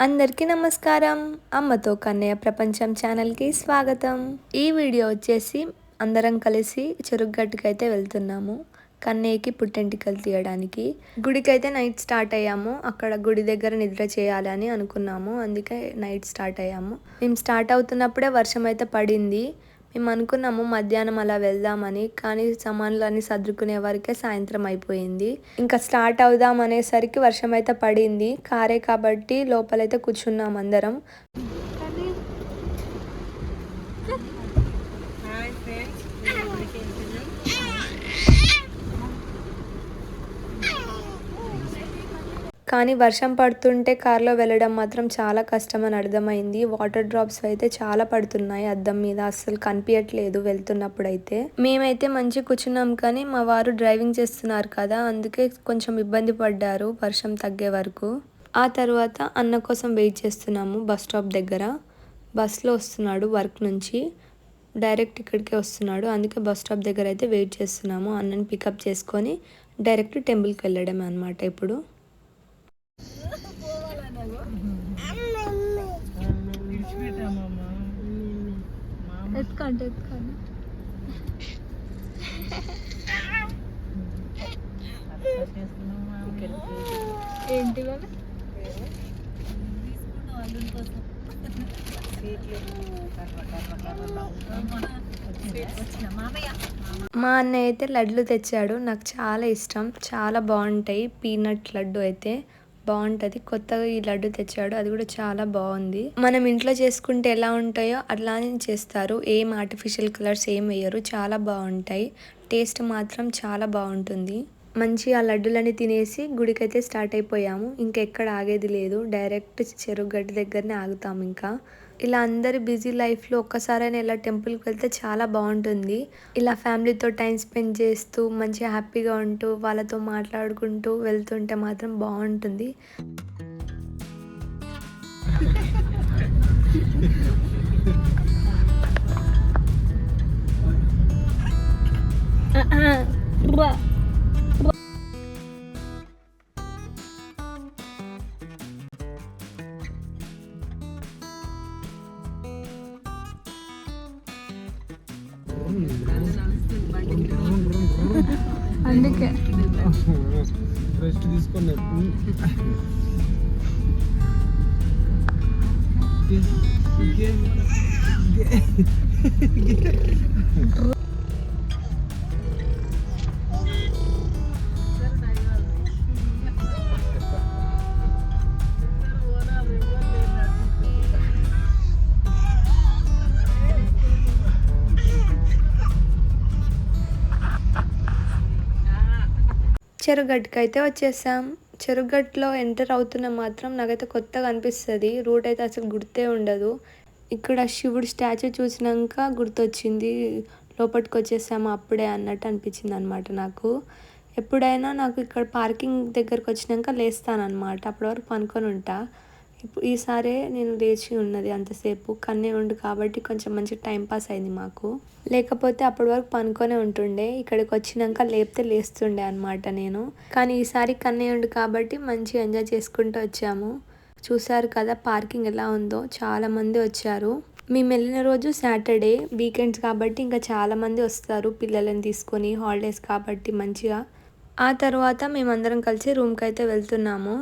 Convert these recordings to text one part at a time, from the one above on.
అందరికీ నమస్కారం. అమ్మతో కన్నయ్య ప్రపంచం ఛానల్కి స్వాగతం. ఈ వీడియో వచ్చేసి అందరం కలిసి చెరుగ్గట్టుకి అయితే వెళ్తున్నాము. కన్నయ్యకి పుట్టెంటికలు తీయడానికి. గుడికి అయితే నైట్ స్టార్ట్ అయ్యాము. అక్కడ గుడి దగ్గర నిద్ర చేయాలని అనుకున్నాము. అందుకే నైట్ స్టార్ట్ అయ్యాము. మేము స్టార్ట్ అవుతున్నప్పుడే వర్షం అయితే పడింది. మేము అనుకున్నాము మధ్యాహ్నం అలా వెళ్దామని కానీ సామాన్లు అన్ని సర్దుకునే వరకే సాయంత్రం అయిపోయింది. ఇంకా స్టార్ట్ అవుదాం అనేసరికి వర్షం అయితే పడింది. కారే కాబట్టి లోపలైతే కూర్చున్నాం అందరం. కానీ వర్షం పడుతుంటే కార్లో వెళ్ళడం మాత్రం చాలా కష్టం అని అర్థమైంది. వాటర్ డ్రాప్స్ అయితే చాలా పడుతున్నాయి అద్దం మీద. అస్సలు కనిపించట్లేదు వెళ్తున్నప్పుడు అయితే మేమైతే మంచి కూర్చున్నాం కానీ మా వారు డ్రైవింగ్ చేస్తున్నారు కదా అందుకే కొంచెం ఇబ్బంది పడ్డారు వర్షం తగ్గే వరకు. ఆ తర్వాత అన్న కోసం వెయిట్ చేస్తున్నాము బస్ స్టాప్ దగ్గర. బస్లో వస్తున్నాడు వర్క్ నుంచి. డైరెక్ట్ ఇక్కడికే వస్తున్నాడు. అందుకే బస్ స్టాప్ దగ్గర అయితే వెయిట్ చేస్తున్నాము. అన్నని పికప్ చేసుకొని డైరెక్ట్ టెంపుల్కి వెళ్ళడమే అనమాట ఇప్పుడు. ఎత్తుకోండి ఎత్తుకోండి. ఏంటి వాళ్ళు మా అన్నయ్య అయితే లడ్లు తెచ్చాడు. నాకు చాలా ఇష్టం. చాలా బాగుంటాయి. పీనట్ లడ్డు అయితే. బాగుంటుంది. కొత్తగా ఈ లడ్డు తెచ్చాడు. అది కూడా చాలా బాగుంది. మనం ఇంట్లో చేసుకుంటే ఎలా ఉంటాయో అట్లానే చేస్తారు. ఏం ఆర్టిఫిషియల్ కలర్స్ ఏం వేయరు. చాలా బాగుంటాయి. టేస్ట్ మాత్రం చాలా బాగుంటుంది. మంచి ఆ లడ్డులని తినేసి గుడికైతే స్టార్ట్ అయిపోయాము. ఇంకెక్కడ ఆగేది లేదు. డైరెక్ట్ చెరువు గడ్డి దగ్గరనే ఆగుతాం ఇంకా. ఇలా అందరి బిజీ లైఫ్లో ఒక్కసారైనా ఇలా టెంపుల్కి వెళ్తే చాలా బాగుంటుంది. ఇలా ఫ్యామిలీతో టైం స్పెండ్ చేస్తూ మంచిగా హ్యాపీగా ఉంటూ వాళ్ళతో మాట్లాడుకుంటూ వెళ్తుంటే మాత్రం బాగుంటుంది. అందుకే తీసుకున్నా వచ్చేసాం. చెరుగట్లో ఎంటర్ అవుతున్న మాత్రం నాకైతే కొత్తగా అనిపిస్తుంది. రూట్ అయితే అసలు గుర్తే ఉండదు. ఇక్కడ శివుడు స్టాచ్యూ చూసినాక గుర్తొచ్చింది. లోపలికి వచ్చేసాము అప్పుడే అన్నట్టు అనిపించింది అనమాట నాకు. ఎప్పుడైనా నాకు ఇక్కడ పార్కింగ్ దగ్గరకు వచ్చినాక లేస్తాను అనమాట అప్పటి వరకు పనుకొని ఉంటా ఇప్పుడు ఈసారే నేను లేచి ఉన్నది అంతసేపు కన్నే ఉండు కాబట్టి కొంచెం మంచి టైం పాస్ అయింది మాకు. లేకపోతే అప్పటి వరకు పనుకొనే ఉంటుండే ఇక్కడికి వచ్చినాక లేపితే లేస్తుండే అనమాట నేను. కానీ ఈసారి కన్నే ఉండు కాబట్టి మంచి ఎంజాయ్ చేసుకుంటూ వచ్చాము. చూసారు కదా పార్కింగ్ ఎలా ఉందో చాలామంది వచ్చారు. మేము వెళ్ళిన రోజు సాటర్డే వీకెండ్స్ కాబట్టి ఇంకా చాలామంది వస్తారు పిల్లలను తీసుకొని హాలిడేస్ కాబట్టి మంచిగా. ఆ తర్వాత మేమందరం కలిసి రూమ్కి అయితే వెళ్తున్నాము.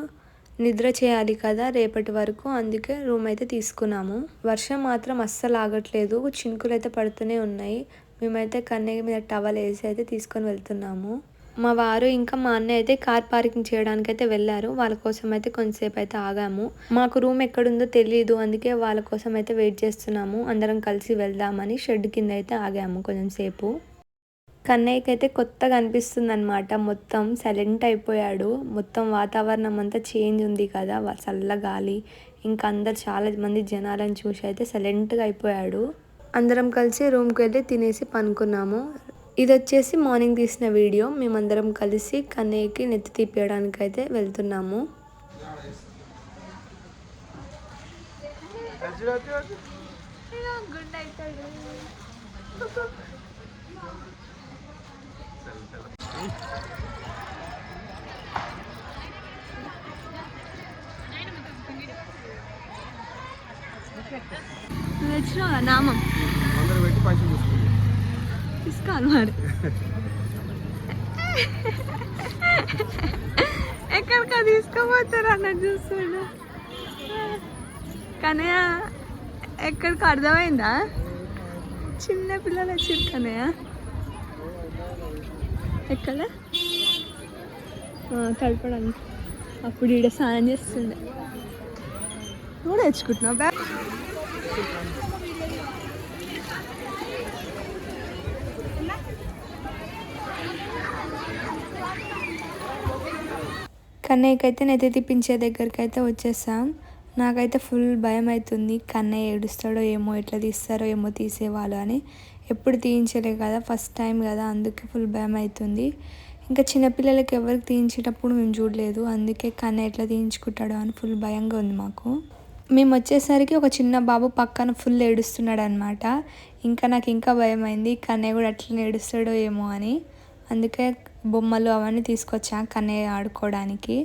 నిద్ర చేయాలి కదా రేపటి వరకు అందుకే రూమ్ అయితే తీసుకున్నాము. వర్షం మాత్రం అస్సలు ఆగట్లేదు చినుకులు అయితే పడుతూనే ఉన్నాయి. మేమైతే కన్నయ్య మీద టవల్ వేసి అయితే తీసుకొని వెళ్తున్నాము. మా వారు ఇంకా మా అన్నయ్య అయితే కార్ పార్కింగ్ చేయడానికి అయితే వెళ్ళారు. వాళ్ళ కోసం అయితే కొంతసేపు అయితే ఆగాము. మాకు రూమ్ ఎక్కడుందో తెలియదు అందుకే వాళ్ళ కోసం అయితే వెయిట్ చేస్తున్నాము. అందరం కలిసి వెళ్దామని షెడ్ కింద అయితే ఆగాము కొంచెం సేపు. కన్నయ్యకి అయితే కొత్తగా అనిపిస్తుంది అనమాట మొత్తం సైలెంట్ అయిపోయాడు. మొత్తం వాతావరణం అంతా చేంజ్ ఉంది కదా చల్ల గాలి. ఇంకా అందరు చాలా మంది జనాలను చూసి అయితే సైలెంట్గా అయిపోయాడు. అందరం కలిసి రూమ్కి వెళ్ళి తినేసి పనుకున్నాము. ఇది వచ్చేసి మార్నింగ్ తీసిన వీడియో. మేమందరం కలిసి కన్నయ్యకి నెత్తి తీపియడానికి అయితే వెళ్తున్నాము. గుడ్ అవుతాడు నామం. ఇస్తాను మరి. ఎక్కడికా తీసుకోపోతారు అన్నట్టు చూస్తుండ కనయ్య ఎక్కడికి అర్థమైందా? చిన్న పిల్లలు వచ్చింది కనయ్య ఎక్కడ? ఆ, కలపడానికి అప్పుడు ఈడ స్నానం చేస్తుండే. నువ్వు తెచ్చుకుంటున్నావు బ్యాగ్ కన్నయ్యకైతే నెత్తి తిప్పించే దగ్గరికి అయితే వచ్చేసాం. నాకైతే ఫుల్ భయం అవుతుంది కన్నయ్య ఏడుస్తాడో ఏమో ఎట్లా తీస్తారో ఏమో తీసేవాళ్ళు అని. ఎప్పుడు తీయించలే కదా ఫస్ట్ టైం కదా అందుకే ఫుల్ భయం అవుతుంది ఇంకా చిన్నపిల్లలకి ఎవరికి తీయించేటప్పుడు మేము చూడలేదు అందుకే కన్నయ్య ఎట్లా తీయించుకుంటాడో అని ఫుల్ భయంగా ఉంది మాకు. మేము వచ్చేసరికి ఒక చిన్న బాబు పక్కన ఫుల్ ఏడుస్తున్నాడు అనమాట ఇంకా నాకు ఇంకా భయం అయింది కన్నయ్య కూడా అట్లనే ఏడుస్తాడో ఏమో అని. అందుకే బొమ్మలు అవన్నీ తీసుకొచ్చా కన్నయ్య ఆడుకోవడానికి.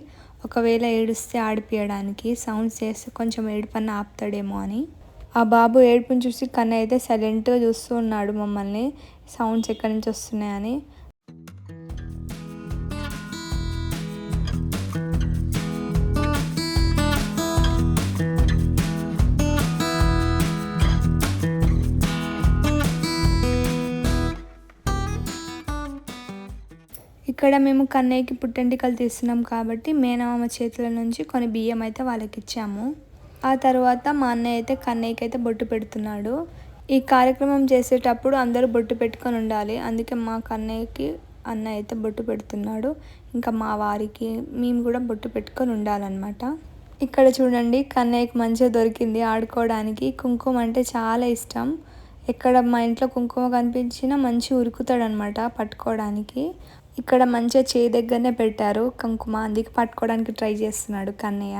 ఒకవేళ ఏడుస్తే ఆడిపియడానికి సౌండ్స్ చేస్తే కొంచెం ఏడుపన్న ఆపుతాడేమో అని. ఆ బాబు ఏడుపుని చూసి కన్నయ్య అయితే సైలెంట్గా చూస్తూ ఉన్నాడు మమ్మల్ని. సౌండ్స్ ఎక్కడి నుంచి వస్తున్నాయని. ఇక్కడ మేము కన్నయ్యకి పుట్టెంటికలు తీస్తున్నాం కాబట్టి మేనమామ చేతుల నుంచి కొన్ని బియ్యం అయితే వాళ్ళకి ఇచ్చాము ఆ తర్వాత మా అన్నయ్య అయితే కన్నయ్యకి అయితే బొట్టు పెడుతున్నాడు. ఈ కార్యక్రమం చేసేటప్పుడు అందరూ బొట్టు పెట్టుకొని ఉండాలి. అందుకే మా కన్నయ్యకి అన్నయ్య అయితే బొట్టు పెడుతున్నాడు. ఇంకా మా వారికి మేము కూడా బొట్టు పెట్టుకొని ఉండాలన్నమాట. ఇక్కడ చూడండి కన్నయ్యకి మంచిగా దొరికింది ఆడుకోవడానికి. కుంకుమ అంటే చాలా ఇష్టం. ఎక్కడ మా ఇంట్లో కుంకుమ కనిపించినా మంచి ఉరుకుతాడనమాట పట్టుకోవడానికి. ఇక్కడ మంచిగా చేయి దగ్గరనే పెట్టారు. కుంకుమ అందుకే పట్టుకోవడానికి ట్రై చేస్తున్నాడు కన్నయ్య.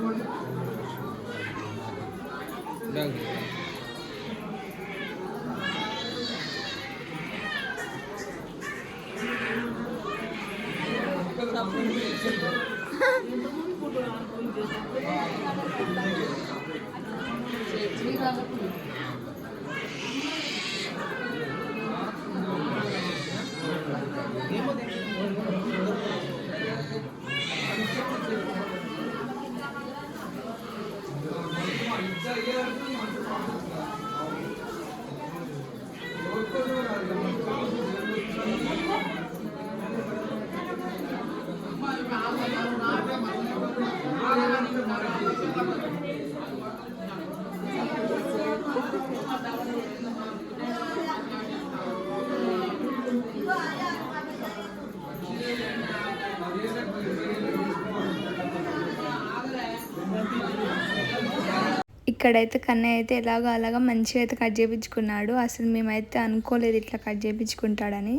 ఇక్కడైతే కన్నయ్య అయితే ఎలాగో అలాగా మంచిగా అయితే కట్ చేయించుకున్నాడు అసలు మేమైతే అనుకోలేదు ఇట్లా కట్ చేయించుకుంటాడని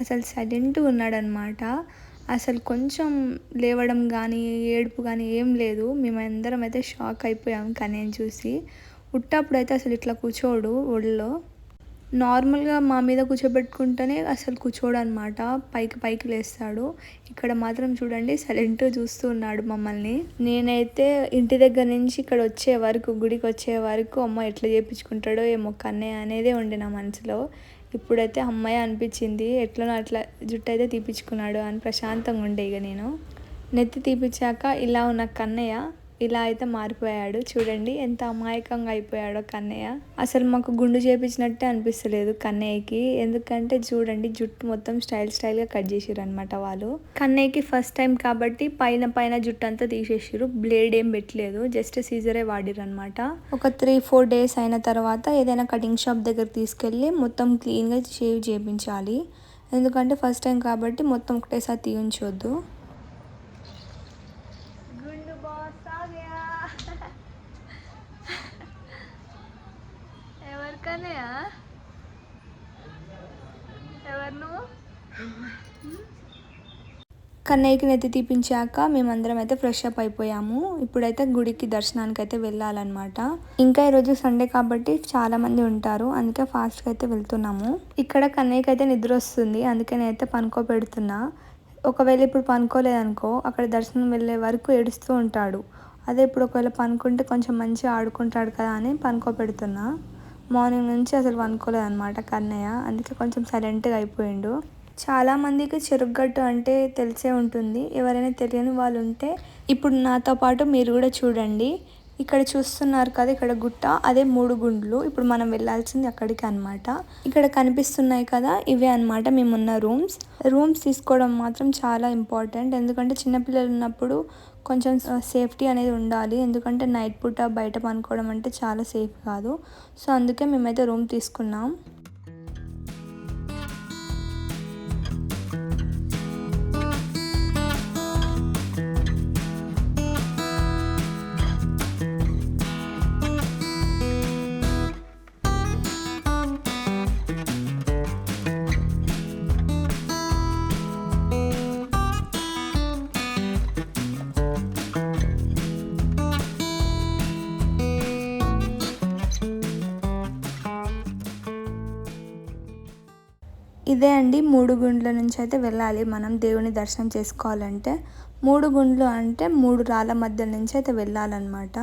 అసలు సైలెంట్గా ఉన్నాడనమాట అసలు కొంచెం లేవడం కానీ ఏడుపు కానీ ఏం లేదు. మేమందరం అయితే షాక్ అయిపోయాం కన్నయ్యని చూసి. ఉట్టప్పుడు అయితే అసలు ఇట్లా కూర్చోడు ఒళ్ళో. నార్మల్గా మా మీద కూర్చోబెట్టుకుంటేనే అసలు కూర్చోడు అనమాట పైకి పైకి లేస్తాడు. ఇక్కడ మాత్రం చూడండి సైలెంట్ చూస్తూ ఉన్నాడు మమ్మల్ని. నేనైతే ఇంటి దగ్గర నుంచి ఇక్కడ వచ్చే వరకు గుడికి వచ్చే వరకు అమ్మ ఎట్లా చేయించుకుంటాడో ఏమో కన్నయ్య అనేదే ఉండే నా మనసులో. ఇప్పుడైతే అమ్మాయి అనిపించింది ఎట్లనో అట్లా జుట్టు అయితే తీపించుకున్నాడు అని ప్రశాంతంగా ఉండే ఇక నేను. నెత్తి తీపిచ్చాక ఇలా ఉన్న కన్నయ్య ఇలా అయితే మారిపోయాడు. చూడండి ఎంత అమాయకంగా అయిపోయాడో కన్నయ్య. అసలు మాకు గుండు చేపించినట్టే అనిపిస్తలేదు కన్నయ్యకి. ఎందుకంటే చూడండి జుట్టు మొత్తం స్టైల్ స్టైల్గా కట్ చేసిర్రు అనమాట వాళ్ళు. కన్నయ్యకి ఫస్ట్ టైం కాబట్టి పైన పైన జుట్టు అంతా తీసేసిర్రు. బ్లేడ్ ఏం పెట్టలేదు. జస్ట్ సీజరే వాడిరు అనమాట ఒక త్రీ ఫోర్ డేస్ అయిన తర్వాత ఏదైనా కటింగ్ షాప్ దగ్గర తీసుకెళ్ళి మొత్తం క్లీన్గా షేవ్ చేయించాలి ఎందుకంటే ఫస్ట్ టైం కాబట్టి మొత్తం ఒకటేసారి తీయించొద్దు గుండు బాస్ ఆగయా ఎవరికనయా ఎవరు నువ్వు కన్నయ్యకి నెత్తి తీపించాక మేమందరం అయితే ఫ్రెష్ అప్ అయిపోయాము. ఇప్పుడైతే గుడికి దర్శనానికి అయితే వెళ్ళాలన్నమాట. ఇంకా ఈరోజు సండే కాబట్టి చాలా మంది ఉంటారు. అందుకే ఫాస్ట్గా అయితే వెళ్తున్నాము. ఇక్కడ కన్నయ్యకి అయితే నిద్ర వస్తుంది. అందుకే నేనైతే పనుకోబెడుతున్నా ఒకవేళ ఇప్పుడు పనుకోలేదనుకో అక్కడ దర్శనం వెళ్ళే వరకు ఏడుస్తూ ఉంటాడు. అదే ఇప్పుడు ఒకవేళ పనుకుంటే కొంచెం మంచిగా ఆడుకుంటాడు కదా అని పనుకో పెడుతున్నా. మార్నింగ్ నుంచి అసలు పనుకోలేదన్నమాట కన్నయ్య. అందుకే కొంచెం సైలెంట్గా అయిపోయిండు. చాలామందికి చెరుగ్గట్టు అంటే తెలిసే ఉంటుంది. ఎవరైనా తెలియని వాళ్ళు ఉంటే ఇప్పుడు నాతో పాటు మీరు కూడా చూడండి. ఇక్కడ చూస్తున్నారు కదా ఇక్కడ గుట్ట అదే మూడు గుండ్లు. ఇప్పుడు మనం వెళ్ళాల్సింది అక్కడికి అన్నమాట. ఇక్కడ కనిపిస్తున్నాయి కదా ఇవే అన్నమాట మేమున్న రూమ్స్. రూమ్స్ తీసుకోవడం మాత్రం చాలా ఇంపార్టెంట్. ఎందుకంటే చిన్నపిల్లలు ఉన్నప్పుడు కొంచెం సేఫ్టీ అనేది ఉండాలి. ఎందుకంటే నైట్ పూట బయట పనుకోవడం అంటే చాలా సేఫ్ కాదు. సో అందుకే మేమైతే రూమ్ తీసుకున్నాం. ఇదే అండి మూడు గుండ్ల నుంచి అయితే వెళ్ళాలి మనం దేవుని దర్శనం చేసుకోవాలంటే. మూడు గుండ్లు అంటే మూడు రాళ్ళ మధ్య నుంచి అయితే వెళ్ళాలన్నమాట.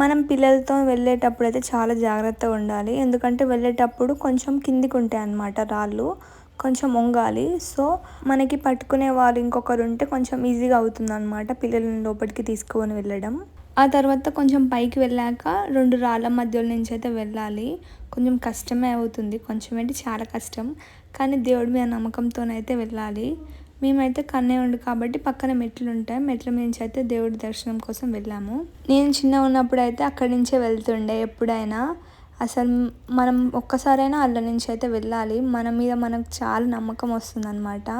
మనం పిల్లలతో వెళ్ళేటప్పుడు అయితే చాలా జాగ్రత్తగా ఉండాలి. ఎందుకంటే వెళ్ళేటప్పుడు కొంచెం కిందికి ఉంటాయి అన్నమాట రాళ్ళు కొంచెం వంగాలి. సో మనకి పట్టుకునే వాళ్ళు ఇంకొకరు ఉంటే కొంచెం ఈజీగా అవుతుంది అనమాట పిల్లల్ని లోపలికి తీసుకొని వెళ్ళడం. ఆ తర్వాత కొంచెం పైకి వెళ్ళాక రెండు రాళ్ళ మధ్యలో నుంచి అయితే వెళ్ళాలి. కొంచెం కష్టమే అవుతుంది. కొంచెం ఏంటి చాలా కష్టం. కానీ దేవుడి మీద నమ్మకంతోనైతే వెళ్ళాలి. మేమైతే కన్నే ఉండు కాబట్టి పక్కన మెట్లు ఉంటాయి. మెట్ల నుంచి అయితే దేవుడి దర్శనం కోసం వెళ్ళాము. నేను చిన్న ఉన్నప్పుడు అయితే అక్కడి నుంచే వెళ్తుండే ఎప్పుడైనా. అసలు మనం ఒక్కసారైనా అల్ల నుంచి అయితే వెళ్ళాలి. మన మీద మనకు చాలా నమ్మకం వస్తుందన్నమాట.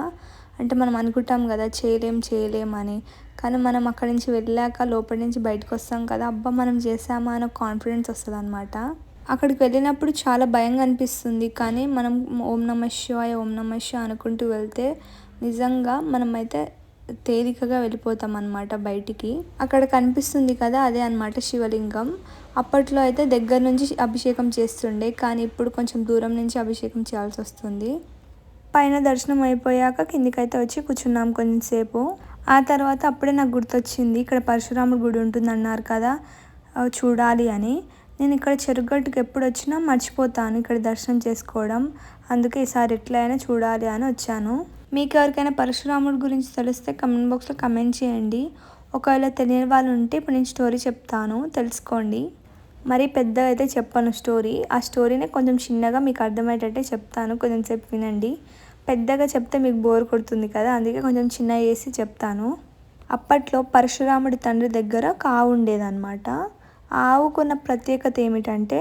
అంటే మనం అనుకుంటాం కదా చేయలేం చేయలేం అని. కానీ మనం అక్కడి నుంచి వెళ్ళాక లోపలి నుంచి బయటకు వస్తాం కదా అబ్బా మనం చేసామా అనే కాన్ఫిడెన్స్ వస్తుంది అనమాట అక్కడికి వెళ్ళినప్పుడు చాలా భయంగా అనిపిస్తుంది. కానీ మనం ఓం నమ శివాయ ఓం నమ శివాయ అనుకుంటూ వెళ్తే నిజంగా మనమైతే తేలికగా వెళ్ళిపోతాం అనమాట బయటికి. అక్కడ కనిపిస్తుంది కదా అదే అనమాట శివలింగం. అప్పట్లో అయితే దగ్గర నుంచి అభిషేకం చేస్తుండే కానీ ఇప్పుడు కొంచెం దూరం నుంచి అభిషేకం చేయాల్సి వస్తుంది. పైన దర్శనం అయిపోయాక కిందికైతే వచ్చి కూర్చున్నాం కొంచెంసేపు ఆ తర్వాత అప్పుడే నాకు గుర్తొచ్చింది ఇక్కడ పరశురాముడు గుడి ఉంటుంది అన్నారు కదా చూడాలి అని. నేను ఇక్కడ చెరుగట్టుకు ఎప్పుడు వచ్చినా మర్చిపోతాను ఇక్కడ దర్శనం చేసుకోవడం. అందుకే ఈసారి ఎట్లయినా చూడాలి అని వచ్చాను. మీకు ఎవరికైనా పరశురాముడి గురించి తెలిస్తే కమెంట్ బాక్స్లో కమెంట్ చేయండి. ఒకవేళ తెలియని వాళ్ళు ఉంటే ఇప్పుడు నేను స్టోరీ చెప్తాను తెలుసుకోండి. మరి పెద్దగా అయితే చెప్పను స్టోరీ. ఆ స్టోరీనే కొంచెం చిన్నగా మీకు అర్థమయ్యేటట్టే చెప్తాను కొంచెం సేపు వినండి. పెద్దగా చెప్తే మీకు బోర్ కొడుతుంది కదా అందుకే కొంచెం చిన్న చేసి చెప్తాను. అప్పట్లో పరశురాముడి తండ్రి దగ్గర ఒక ఆవు ఉండేదన్నమాట. ఆ ఆవుకున్న ప్రత్యేకత ఏమిటంటే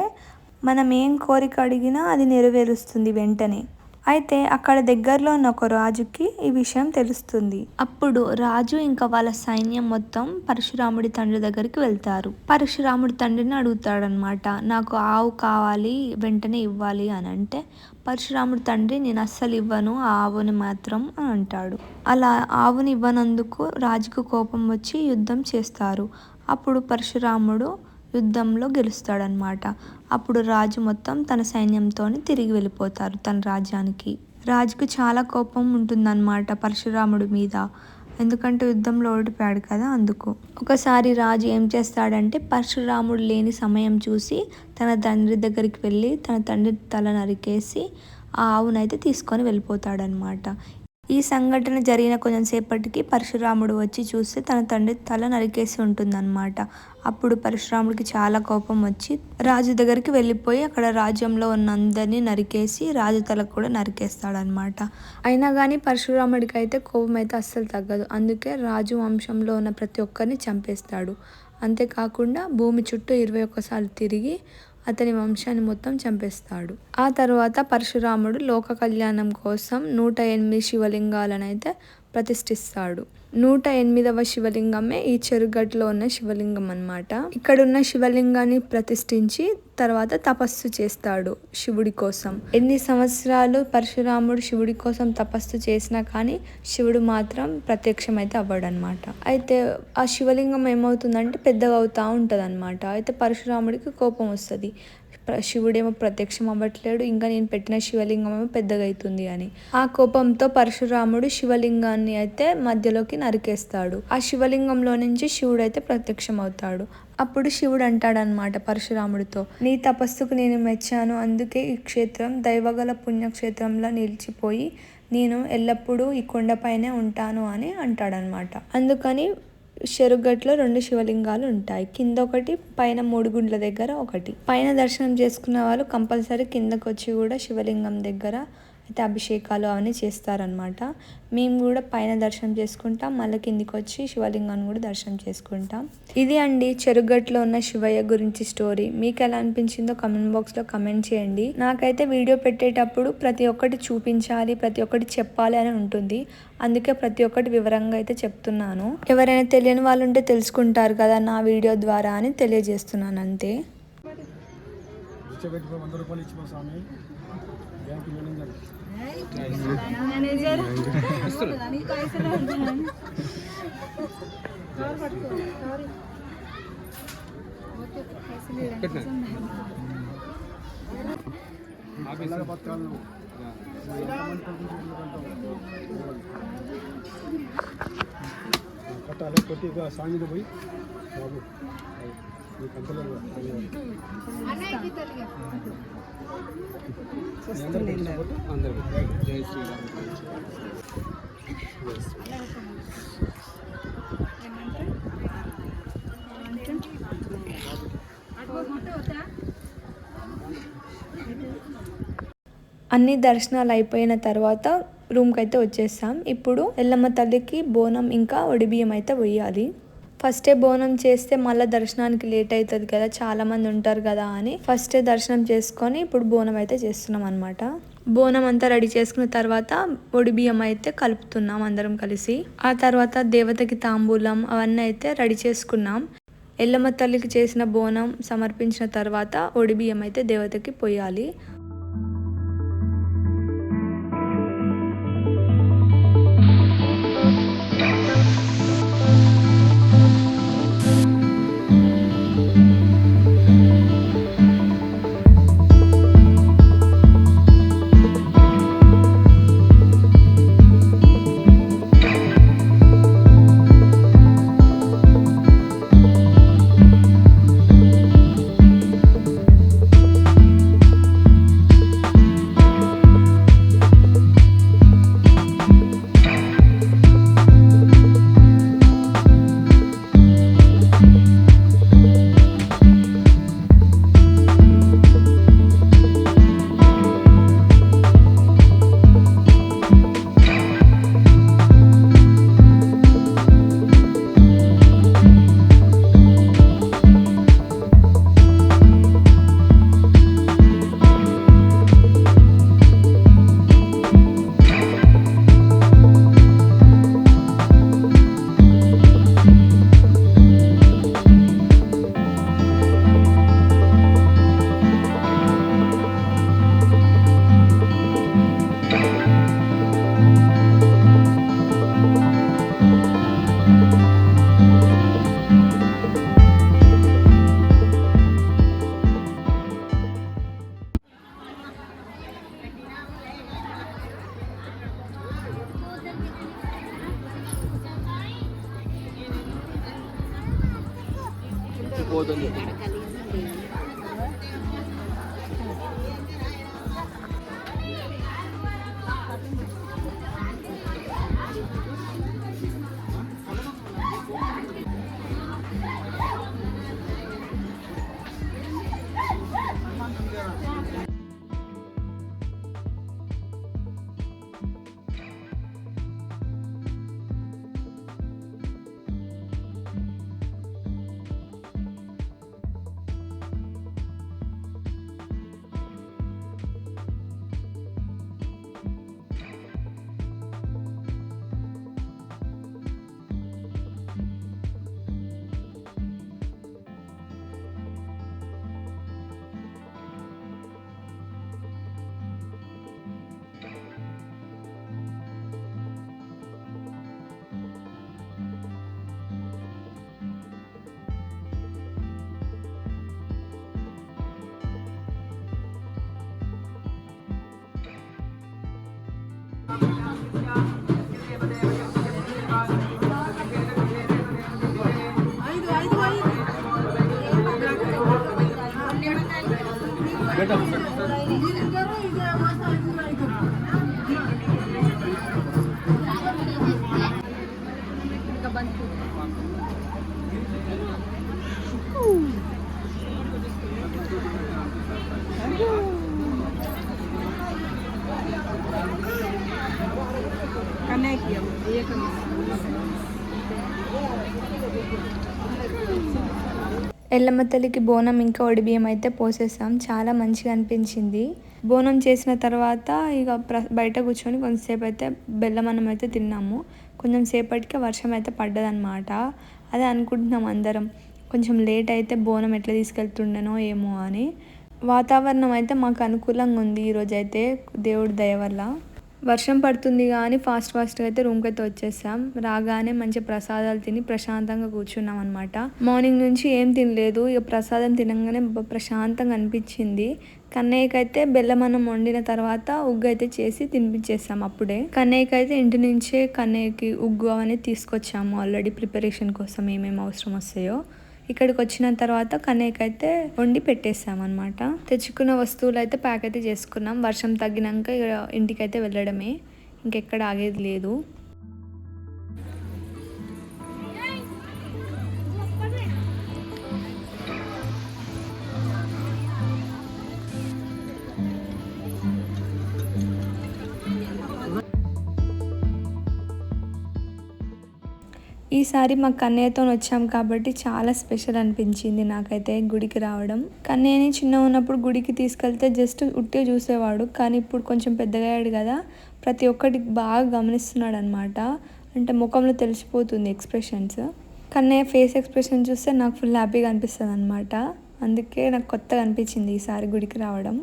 మనం ఏం కోరిక అడిగినా అది నెరవేరుస్తుంది వెంటనే. అయితే అక్కడ దగ్గరలో ఉన్న ఒక రాజుకి ఈ విషయం తెలుస్తుంది. అప్పుడు రాజు ఇంకా వాళ్ళ సైన్యం మొత్తం పరశురాముడి తండ్రి దగ్గరికి వెళ్తారు. పరశురాముడి తండ్రిని అడుగుతాడనమాట నాకు ఆవు కావాలి వెంటనే ఇవ్వాలి అని అంటే పరశురాముడి తండ్రి నేను అస్సలు ఇవ్వను ఆ ఆవుని మాత్రం అని అంటాడు. అలా ఆవుని ఇవ్వనందుకు రాజుకు కోపం వచ్చి యుద్ధం చేస్తారు. అప్పుడు పరశురాముడు యుద్ధంలో గెలుస్తాడనమాట. అప్పుడు రాజు మొత్తం తన సైన్యంతోని తిరిగి వెళ్ళిపోతారు తన రాజ్యానికి. రాజుకు చాలా కోపం ఉంటుందన్నమాట పరశురాముడి మీద. ఎందుకంటే యుద్ధంలో ఓడిపోయాడు కదా అందుకు. ఒకసారి రాజు ఏం చేస్తాడంటే పరశురాముడు లేని సమయం చూసి తన తండ్రి దగ్గరికి వెళ్ళి తన తండ్రి తల నరికేసి ఆ ఆవునైతే తీసుకొని వెళ్ళిపోతాడనమాట. ఈ సంఘటన జరిగిన కొంచెం సేపటికి పరశురాముడు వచ్చి చూస్తే తన తండ్రి తల నరికేసి ఉంటుందన్నమాట. అప్పుడు పరశురాముడికి చాలా కోపం వచ్చి రాజు దగ్గరికి వెళ్ళిపోయి అక్కడ రాజ్యంలో ఉన్న అందరినీ నరికేసి రాజు తలకు కూడా నరికేస్తాడనమాట అయినా కానీ పరశురాముడికి అయితే కోపం అయితే అస్సలు తగ్గదు. అందుకే రాజు వంశంలో ఉన్న ప్రతి ఒక్కరిని చంపేస్తాడు. అంతేకాకుండా భూమి చుట్టూ ఇరవై ఒక్కసార్లు తిరిగి అతని వంశాన్ని మొత్తం చంపేస్తాడు. ఆ తర్వాత పరశురాముడు లోక కళ్యాణం కోసం నూట ఎనిమిది శివలింగాలను అయితే ప్రతిష్ఠిస్తాడు. నూట ఎనిమిదవ శివలింగమే ఈ చెరుగట్లో ఉన్న శివలింగం అన్నమాట. ఇక్కడ ఉన్న శివలింగాన్ని ప్రతిష్ఠించి తర్వాత తపస్సు చేస్తాడు శివుడి కోసం. ఎన్ని సంవత్సరాలు పరశురాముడు శివుడి కోసం తపస్సు చేసినా కానీ శివుడు మాత్రం ప్రత్యక్షమైతే అవ్వడనమాట అయితే ఆ శివలింగం ఏమవుతుందంటే పెద్దగా అవుతూ ఉంటుంది అనమాట అయితే పరశురాముడికి కోపం వస్తుంది. శివుడేమో ప్రత్యక్షం అవ్వట్లేడు ఇంకా నేను పెట్టిన శివలింగం ఏమో పెద్దగా అవుతుంది అని. ఆ కోపంతో పరశురాముడు శివలింగాన్ని అయితే మధ్యలోకి నరికేస్తాడు. ఆ శివలింగంలో నుంచి శివుడు అయితే ప్రత్యక్షం అవుతాడు. అప్పుడు శివుడు అంటాడనమాట పరశురాముడితో నీ తపస్సుకు నేను మెచ్చాను అందుకే ఈ క్షేత్రం దైవగల పుణ్యక్షేత్రంలో నిలిచిపోయి నేను ఎల్లప్పుడూ ఈ కొండపైనే ఉంటాను అని అంటాడనమాట అందుకని చెరుగట్లో రెండు శివలింగాలు ఉంటాయి. కింద ఒకటి పైన మూడు గుండ్ల దగ్గర ఒకటి. పైన దర్శనం చేసుకున్న వాళ్ళు కంపల్సరీ కిందకు వచ్చి కూడా శివలింగం దగ్గర అయితే అభిషేకాలు అవన్నీ చేస్తారనమాట మేము కూడా పైన దర్శనం చేసుకుంటాం మళ్ళీ కిందికి వచ్చి శివలింగాన్ని కూడా దర్శనం చేసుకుంటాం. ఇది అండి చెరుగట్లో ఉన్న శివయ్య గురించి స్టోరీ. మీకు ఎలా అనిపించిందో కమెంట్ బాక్స్లో కమెంట్ చేయండి. నాకైతే వీడియో పెట్టేటప్పుడు ప్రతి ఒక్కటి చూపించాలి ప్రతి ఒక్కటి చెప్పాలి అని ఉంటుంది. అందుకే ప్రతి ఒక్కటి వివరంగా అయితే చెప్తున్నాను. ఎవరైనా తెలియని వాళ్ళు ఉంటే తెలుసుకుంటారు కదా నా వీడియో ద్వారా అని తెలియజేస్తున్నాను అంతే. పెట్టుకో వంద రూపాయలు ఇచ్చిపో స్వామి. బ్యాంకు మేనేజర్ పత్రాలు కట్టాలి కొట్టి స్వామిని పోయి బాబు. జై శ్రీరామ్ అన్ని దర్శనాలు అయిపోయిన తర్వాత రూమ్కి అయితే వచ్చేస్తాం ఇప్పుడు ఎల్లమ్మ తల్లికి బోనం ఇంకా ఒడిబియ్యం అయితే వెయ్యాలి ఫస్టే బోనం చేస్తే మళ్ళీ దర్శనానికి లేట్ అవుతుంది కదా చాలా మంది ఉంటారు కదా అని. ఫస్టే దర్శనం చేసుకొని ఇప్పుడు బోనం అయితే చేస్తున్నాం అనమాట బోనం అంతా రెడీ చేసుకున్న తర్వాత ఒడిబియ్యం అయితే కలుపుతున్నాం అందరం కలిసి. ఆ తర్వాత దేవతకి తాంబూలం అవన్నీ అయితే రెడీ చేసుకున్నాం. ఎల్లమ్మ తల్లికి చేసిన బోనం సమర్పించిన తర్వాత ఒడిబియ్యం అయితే దేవతకి పోయాలి. donde Beda. ఎల్లమ్మ తల్లికి బోనం ఇంకా ఒడిబియ్యం అయితే పోసేసాం. చాలా మంచిగా అనిపించింది. బోనం చేసిన తర్వాత ఇక ప్ర బయట కూర్చొని కొంతసేపు అయితే బెల్లం అన్నం అయితే తిన్నాము. కొంచెం సేపటికి వర్షం అయితే పడ్డదనమాట అదే అనుకుంటున్నాం అందరం. కొంచెం లేట్ అయితే బోనం ఎట్లా తీసుకెళ్తుండేనో ఏమో అని. వాతావరణం అయితే మాకు అనుకూలంగా ఉంది ఈరోజైతే దేవుడి దయ వల్ల. వర్షం పడుతుంది కానీ ఫాస్ట్ ఫాస్ట్గా అయితే రూమ్కి అయితే వచ్చేసాం. రాగానే మంచి ప్రసాదాలు తిని ప్రశాంతంగా కూర్చున్నాం అనమాట మార్నింగ్ నుంచి ఏం తినలేదు. ఇక ప్రసాదం తినగానే ప్రశాంతంగా అనిపించింది. కన్నయ్యకైతే బెల్లం అన్నం వండిన తర్వాత ఉగ్గు అయితే చేసి తినిపించేసాం అప్పుడే. కన్నయ్యకైతే ఇంటి నుంచే కన్నయ్యకి ఉగ్గు అనేది తీసుకొచ్చాము. ఆల్రెడీ ప్రిపరేషన్ కోసం ఏమేమి అవసరం వస్తాయో. ఇక్కడికి వచ్చిన తర్వాత కన్నయ్యకి అయితే వండి పెట్టేసాం అనమాట తెచ్చుకున్న వస్తువులు అయితే ప్యాక్ అయితే చేసుకున్నాం. వర్షం తగ్గినాక ఇక ఇంటికి అయితే వెళ్ళడమే. ఇంకెక్కడ ఆగేది లేదు. ఈసారి మా కన్నయ్యతో వచ్చాం కాబట్టి చాలా స్పెషల్ అనిపించింది నాకైతే గుడికి రావడం. కన్నయ్యని చిన్న ఉన్నప్పుడు గుడికి తీసుకెళ్తే జస్ట్ ఉట్టే చూసేవాడు కానీ ఇప్పుడు కొంచెం పెద్దగాడు కదా ప్రతి ఒక్కటి బాగా గమనిస్తున్నాడు అనమాట అంటే ముఖంలో తెలిసిపోతుంది ఎక్స్ప్రెషన్స్. కన్నయ్య ఫేస్ ఎక్స్ప్రెషన్ చూస్తే నాకు ఫుల్ హ్యాపీగా అనిపిస్తుంది అనమాట అందుకే నాకు కొత్తగా అనిపించింది ఈసారి గుడికి రావడం.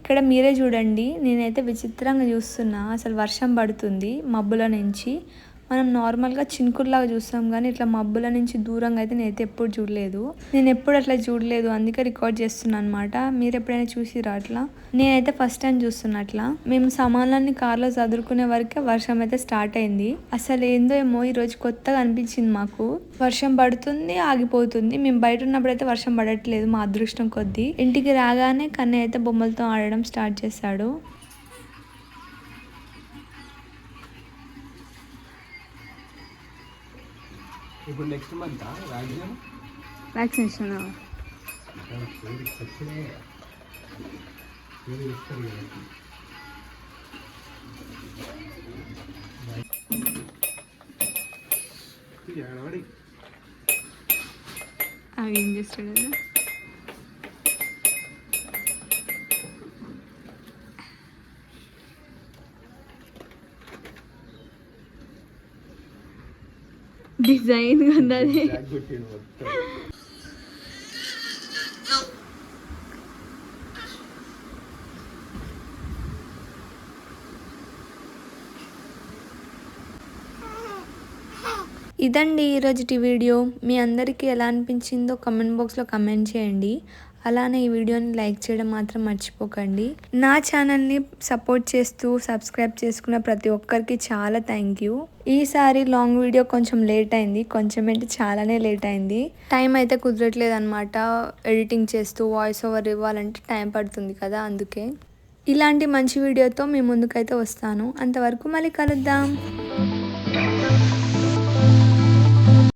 ఇక్కడ మీరే చూడండి నేనైతే విచిత్రంగా చూస్తున్నా. అసలు వర్షం పడుతుంది మబ్బుల నుంచి. మనం నార్మల్గా చినుకుల్లాగా చూస్తాం కానీ ఇట్లా మబ్బుల నుంచి దూరంగా అయితే నేనైతే ఎప్పుడు చూడలేదు. నేను ఎప్పుడు అట్లా చూడలేదు అందుకే రికార్డ్ చేస్తున్నా అనమాట మీరు ఎప్పుడైనా చూసిరా అట్లా? నేనైతే ఫస్ట్ టైం చూస్తున్నా అట్లా. మేము సామాన్లన్నీ కార్లో చదువుకునే వరకే వర్షం అయితే స్టార్ట్ అయింది. అసలు ఏందో ఏమో ఈరోజు కొత్తగా అనిపించింది మాకు. వర్షం పడుతుంది ఆగిపోతుంది. మేము బయట ఉన్నప్పుడు అయితే వర్షం పడట్లేదు మా అదృష్టం కొద్దీ. ఇంటికి రాగానే కన్నయ్య అయితే బొమ్మలతో ఆడడం స్టార్ట్ చేశాడు. ఇప్పుడు నెక్స్ట్ మంత్ రాజ్యం వ్యాక్సినేషన్ అవి ఏం చేస్తాడు డిజైన్ ఉన్నది ఇదండి ఈరోజుటి వీడియో. మీ అందరికీ ఎలా అనిపించిందో కమెంట్ బాక్స్లో కమెంట్ చేయండి. అలానే ఈ వీడియోని లైక్ చేయడం మాత్రం మర్చిపోకండి. నా ఛానల్ని సపోర్ట్ చేస్తూ సబ్స్క్రైబ్ చేసుకున్న ప్రతి ఒక్కరికి చాలా థ్యాంక్ యూ. ఈసారి లాంగ్ వీడియో కొంచెం లేట్ అయింది. కొంచెం అంటే చాలానే లేట్ అయింది. టైం అయితే కుదరట్లేదు అనమాట ఎడిటింగ్ చేస్తూ వాయిస్ ఓవర్ ఇవ్వాలంటే టైం పడుతుంది కదా అందుకే. ఇలాంటి మంచి వీడియోతో మీ ముందుకైతే వస్తాను. అంతవరకు మళ్ళీ కలుద్దాం.